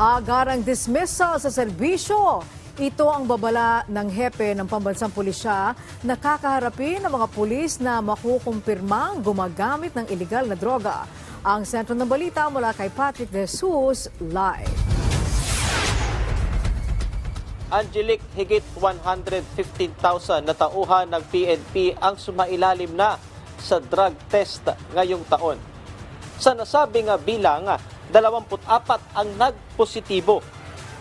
Agarang dismissal sa serbisyo. Ito ang babala ng hepe ng pambansang pulisya na kakaharapin ng mga pulis na makukumpirmang gumagamit ng iligal na droga. Ang sentro ng balita mula kay Patrick De Jesus, live. Angelic, higit 115,000 na tauhan ng PNP ang sumailalim na sa drug test ngayong taon. Sa nasabing bilang, 24 ang nagpositibo.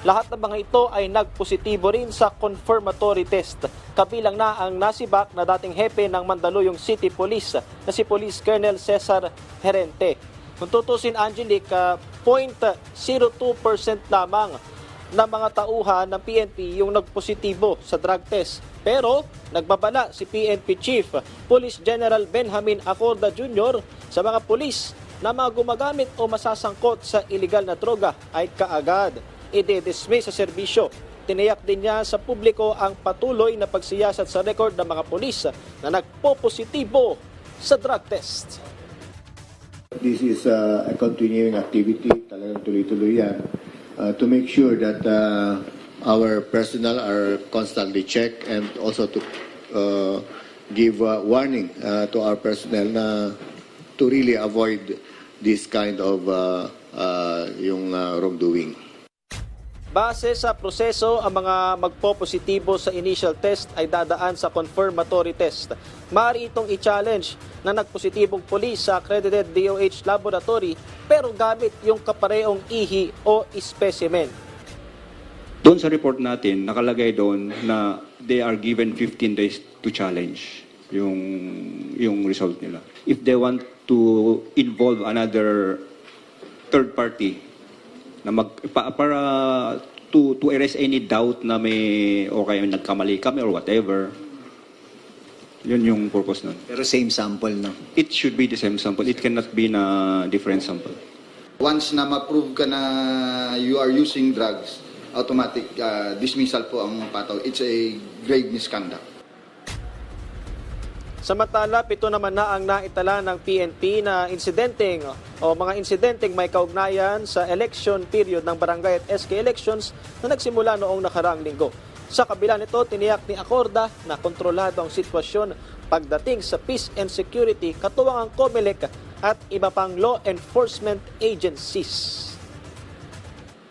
Lahat ng mga ito ay nagpositibo rin sa confirmatory test. Kabilang na ang nasibak na dating hepe ng Mandaluyong City Police na si Police Colonel Cesar Herente. Kung tutusin, Angelic, ah, 0.02% lamang ng mga tauhan ng PNP yung nagpositibo sa drug test. Pero nagbabala si PNP Chief Police General Benjamin Acorda Jr. sa mga pulis na mga gumagamit o masasangkot sa iligal na droga ay kaagad i-dismiss sa serbisyo. Tiniyak din niya sa publiko ang patuloy na pagsiyasat sa record ng mga pulis na nagpo-positibo sa drug test. This is uh, a continuing activity, talagang tuloy-tuloy yan, uh, to make sure that uh, our personnel are constantly checked and also to uh, give uh, warning uh, to our personnel na to really avoid this kind of uh, uh, yung uh, wrongdoing. Base sa proseso, ang mga magpo-positibo sa initial test ay dadaan sa confirmatory test. Maaari itong i-challenge na nagpositibong polis sa accredited DOH laboratory pero gamit yung kaparehong ihi o specimen. Doon sa report natin, nakalagay doon na they are given 15 days to challenge yung yung result nila. If they want to involve another third party na mag pa- para to to erase any doubt na may o kaya nagkamali kami or whatever. Yun yung purpose nun. Pero same sample, no? It should be the same sample. It cannot be na different sample. Once na ma-prove ka na you are using drugs, automatic uh, dismissal po ang pataw. It's a grave misconduct. Samantala, pito naman na ang naitala ng PNP na insidenteng o mga insidenteng may kaugnayan sa election period ng barangay at SK elections na nagsimula noong nakaraang linggo. Sa kabila nito, tiniyak ni Acorda na kontrolado ang sitwasyon pagdating sa peace and security katuwang ang COMELEC at iba pang law enforcement agencies.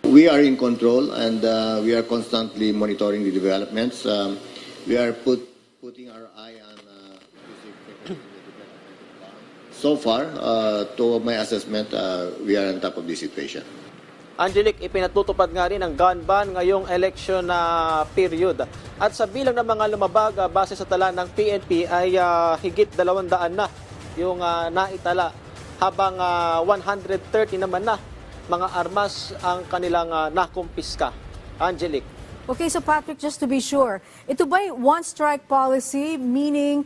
We are in control and uh, we are constantly monitoring the developments. Um, we are put, putting our eye on uh, So far, uh, to my assessment, uh, we are on top of the situation. Angelic, ipinatutupad nga rin ang gun ban ngayong election na period. At sa bilang ng mga lumabag ah, base sa tala ng PNP ay ah, higit 200 na yung ah, naitala habang ah, 130 naman na mga armas ang kanilang ah, nakumpiska. Angelic. Okay, so Patrick, just to be sure, ito ba'y one-strike policy, meaning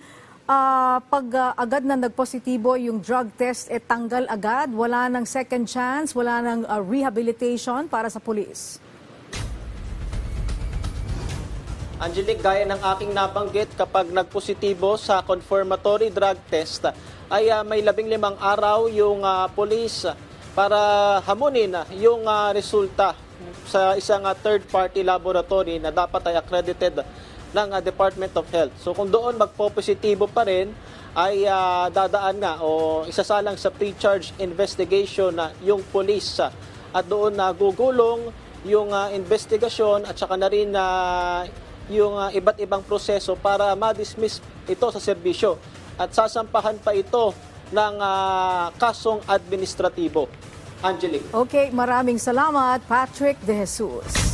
ah, pag ah, agad na nagpositibo yung drug test, eh tanggal agad? Wala nang second chance? Wala nang ah, rehabilitation para sa police? Angelic, gaya ng aking nabanggit, kapag nagpositibo sa confirmatory drug test, ay ah, may labing limang araw yung ah, police para hamunin yung ah, resulta sa isang ah, third-party laboratory na dapat ay accredited ng ah, Department of Health. So kung doon magpo-positibo pa rin, ay ah, dadaan nga o isasalang sa pre-charge investigation na yung police ah, at doon na gugulong yung ah, investigasyon at saka na rin na yung ah, iba't ibang proseso para ma-dismiss ito sa serbisyo at sasampahan pa ito ng ah, kasong administratibo. Angelique. Okay, maraming salamat, Patrick De Jesus.